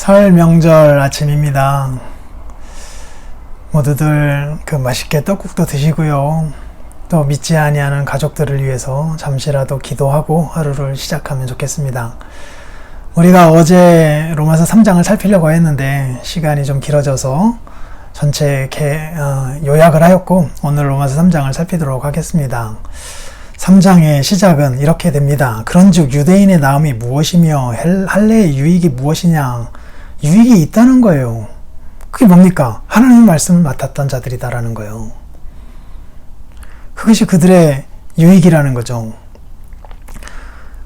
설 명절 아침입니다. 모두들 그 맛있게 떡국도 드시고요. 또 믿지 아니하는 가족들을 위해서 잠시라도 기도하고 하루를 시작하면 좋겠습니다. 우리가 어제 로마서 3장을 살피려고 했는데 시간이 좀 길어져서 전체 개, 어, 요약을 하였고 오늘 로마서 3장을 살피도록 하겠습니다. 3장의 시작은 이렇게 됩니다. 그런즉 유대인의 나음이 무엇이며 할례의 유익이 무엇이냐? 유익이 있다는 거예요. 그게 뭡니까? 하나님의 말씀을 맡았던 자들이다라는 거예요. 그것이 그들의 유익이라는 거죠.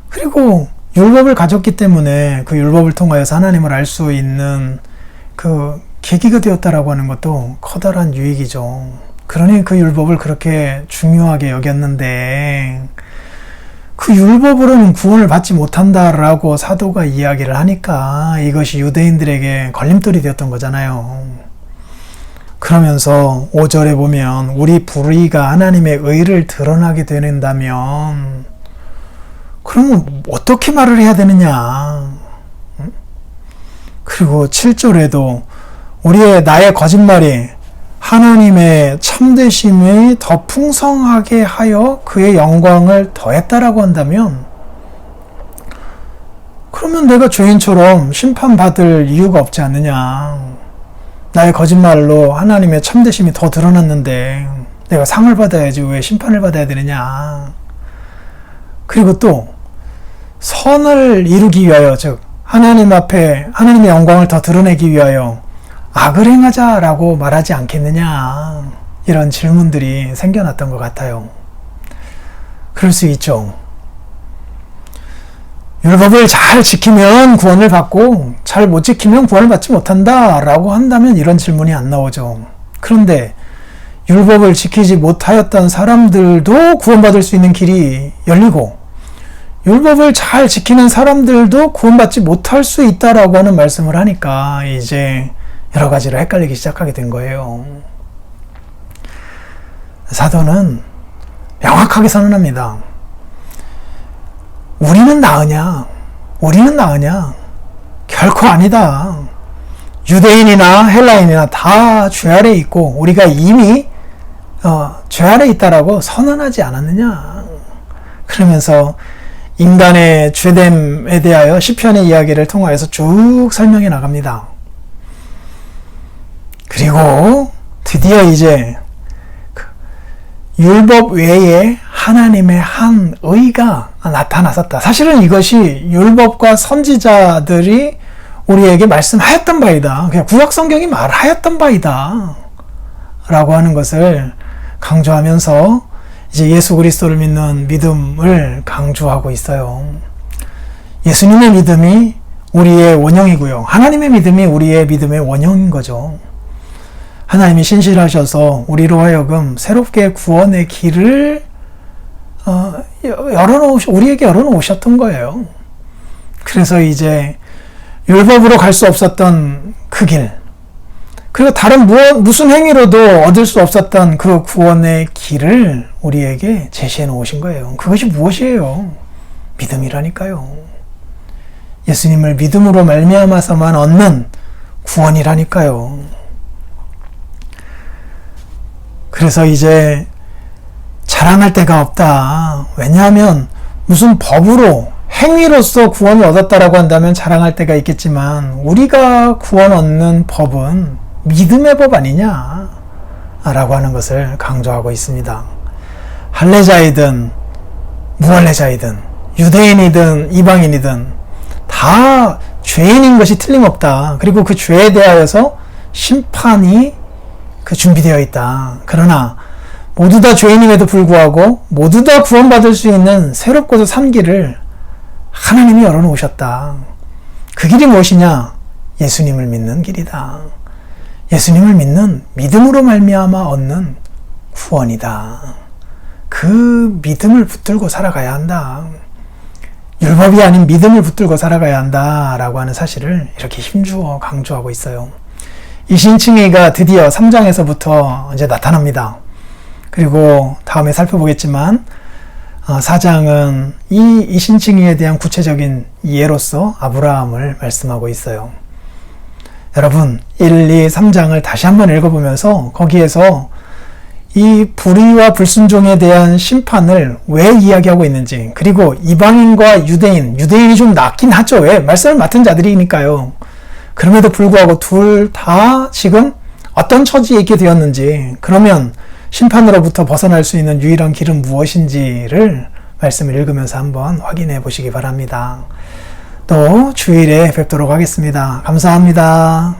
그리고 율법을 가졌기 때문에 그 율법을 통하여서 하나님을 알 수 있는 그 계기가 되었다라고 하는 것도 커다란 유익이죠. 그러니 그 율법을 그렇게 중요하게 여겼는데 그 율법으로는 구원을 받지 못한다라고 사도가 이야기를 하니까 이것이 유대인들에게 걸림돌이 되었던 거잖아요. 그러면서 5절에 보면 우리 불의가 하나님의 의를 드러나게 되는다면 그러면 어떻게 말을 해야 되느냐? 그리고 7절에도 우리의 나의 거짓말이 하나님의 참되심이 더 풍성하게 하여 그의 영광을 더했다라고 한다면 그러면 내가 죄인처럼 심판받을 이유가 없지 않느냐. 나의 거짓말로 하나님의 참되심이 더 드러났는데 내가 상을 받아야지 왜 심판을 받아야 되느냐. 그리고 또 선을 이루기 위하여 즉 하나님 앞에 하나님의 영광을 더 드러내기 위하여 악을 행하자라고 말하지 않겠느냐. 이런 질문들이 생겨났던 것 같아요. 그럴 수 있죠. 율법을 잘 지키면 구원을 받고 잘 못 지키면 구원을 받지 못한다 라고 한다면 이런 질문이 안 나오죠. 그런데 율법을 지키지 못하였던 사람들도 구원받을 수 있는 길이 열리고 율법을 잘 지키는 사람들도 구원받지 못할 수 있다라고 하는 말씀을 하니까 이제 여러 가지로 헷갈리기 시작하게 된 거예요. 사도는 명확하게 선언합니다. 우리는 나으냐? 우리는 나으냐? 결코 아니다. 유대인이나 헬라인이나 다 죄 아래 있고 우리가 이미 어, 죄 아래 있다라고 선언하지 않았느냐? 그러면서 인간의 죄됨에 대하여 시편의 이야기를 통하여서 쭉 설명해 나갑니다. 그리고 드디어 이제 그 율법 외에 하나님의 한 의가 나타났었다. 사실은 이것이 율법과 선지자들이 우리에게 말씀하였던 바이다. 그냥 구약 성경이 말하였던 바이다. 라고 하는 것을 강조하면서 이제 예수 그리스도를 믿는 믿음을 강조하고 있어요. 예수님의 믿음이 우리의 원형이고요. 하나님의 믿음이 우리의 믿음의 원형인 거죠. 하나님이 신실하셔서 우리로 하여금 새롭게 구원의 길을 어, 열어놓으 우리에게 열어놓으셨던 거예요. 그래서 이제 율법으로 갈 수 없었던 그 길, 그리고 다른 무엇, 무슨 행위로도 얻을 수 없었던 그 구원의 길을 우리에게 제시해 놓으신 거예요. 그것이 무엇이에요? 믿음이라니까요. 예수님을 믿음으로 말미암아서만 얻는 구원이라니까요. 그래서 이제 자랑할 데가 없다. 왜냐하면 무슨 법으로 행위로서 구원을 얻었다라고 한다면 자랑할 데가 있겠지만 우리가 구원 얻는 법은 믿음의 법 아니냐? 라고 하는 것을 강조하고 있습니다. 할례자이든 무할례자이든 유대인이든 이방인이든 다 죄인인 것이 틀림없다. 그리고 그 죄에 대하여서 심판이 그 준비되어 있다. 그러나 모두 다 죄인임에도 불구하고 모두 다 구원받을 수 있는 새롭고도 산 길을 하나님이 열어놓으셨다. 그 길이 무엇이냐? 예수님을 믿는 길이다. 예수님을 믿는 믿음으로 말미암아 얻는 구원이다. 그 믿음을 붙들고 살아가야 한다. 율법이 아닌 믿음을 붙들고 살아가야 한다라고 하는 사실을 이렇게 힘주어 강조하고 있어요. 이 신칭의가 드디어 3장에서부터 이제 나타납니다. 그리고 다음에 살펴보겠지만 어, 사장은 이 이신칭의에 대한 구체적인 예로서 아브라함을 말씀하고 있어요. 여러분 1, 2, 3장을 다시 한번 읽어보면서 거기에서 이 불의와 불순종에 대한 심판을 왜 이야기하고 있는지 그리고 이방인과 유대인 유대인이 좀 낫긴 하죠 왜 말씀을 맡은 자들이니까요 그럼에도 불구하고 둘 다 지금 어떤 처지에 있게 되었는지 그러면 심판으로부터 벗어날 수 있는 유일한 길은 무엇인지를 말씀을 읽으면서 한번 확인해 보시기 바랍니다. 또 주일에 뵙도록 하겠습니다. 감사합니다.